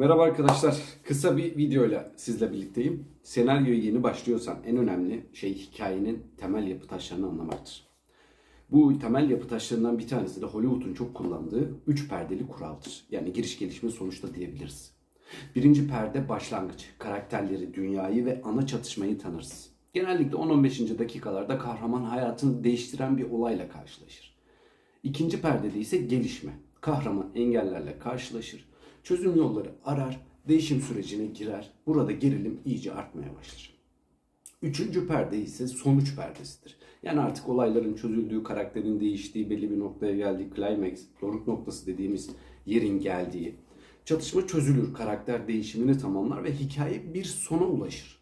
Merhaba arkadaşlar. Kısa bir videoyla sizle birlikteyim. Senaryoya yeni başlıyorsan en önemli şey hikayenin temel yapı taşlarını anlamaktır. Bu temel yapı taşlarından bir tanesi de Hollywood'un çok kullandığı üç perdeli kuraldır. Yani giriş gelişme sonuçta diyebiliriz. Birinci perde başlangıç. Karakterleri, dünyayı ve ana çatışmayı tanırız. Genellikle 10-15. dakikalarda kahraman hayatını değiştiren bir olayla karşılaşır. İkinci perdede ise gelişme. Kahraman engellerle karşılaşır, çözüm yolları arar, değişim sürecine girer. Burada gerilim iyice artmaya başlar. Üçüncü perde ise sonuç perdesidir. Yani artık olayların çözüldüğü, karakterin değiştiği, belli bir noktaya geldiği, climax, doruk noktası dediğimiz yerin geldiği. Çatışma çözülür, karakter değişimini tamamlar ve hikaye bir sona ulaşır.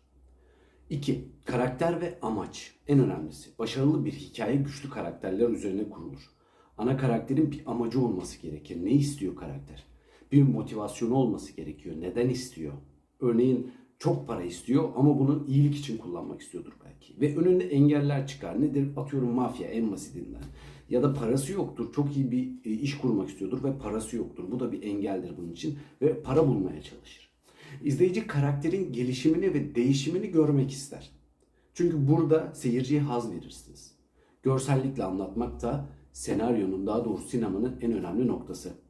2. Karakter ve amaç. En önemlisi. Başarılı bir hikaye güçlü karakterler üzerine kurulur. Ana karakterin bir amacı olması gerekir. Ne istiyor karakter? Bir motivasyonu olması gerekiyor. Neden istiyor? Örneğin çok para istiyor ama bunu iyilik için kullanmak istiyordur belki. Ve önünde engeller çıkar. Nedir? Atıyorum mafya en basitinden. Ya da parası yoktur. Çok iyi bir e, iş kurmak istiyordur ve parası yoktur. Bu da bir engeldir bunun için. Ve para bulmaya çalışır. İzleyici karakterin gelişimini ve değişimini görmek ister. Çünkü burada seyirciye haz verirsiniz. Görsellikle anlatmak da senaryonun daha doğrusu sinemanın en önemli noktası.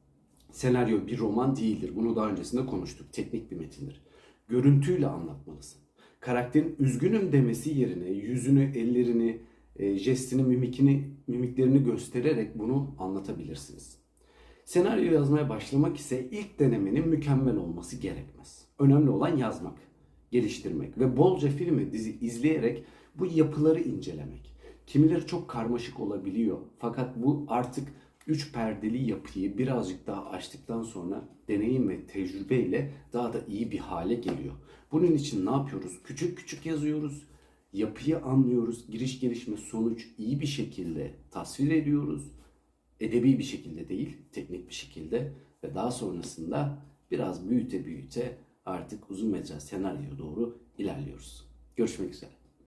Senaryo bir roman değildir. Bunu daha öncesinde konuştuk. Teknik bir metindir. Görüntüyle anlatmalısın. Karakterin üzgünüm demesi yerine yüzünü, ellerini, e, jestini, mimikini, mimiklerini göstererek bunu anlatabilirsiniz. Senaryo yazmaya başlamak ise ilk denemenin mükemmel olması gerekmez. Önemli olan yazmak, geliştirmek ve bolca filmi, dizi izleyerek bu yapıları incelemek. Kimileri çok karmaşık olabiliyor. Fakat bu artık üç perdeli yapıyı birazcık daha açtıktan sonra deneyim ve tecrübeyle daha da iyi bir hale geliyor. Bunun için ne yapıyoruz? Küçük küçük yazıyoruz. Yapıyı anlıyoruz. Giriş gelişme sonuç iyi bir şekilde tasvir ediyoruz. Edebi bir şekilde değil, teknik bir şekilde ve daha sonrasında biraz büyüte büyüte artık uzun metraj senaryoya doğru ilerliyoruz. Görüşmek üzere.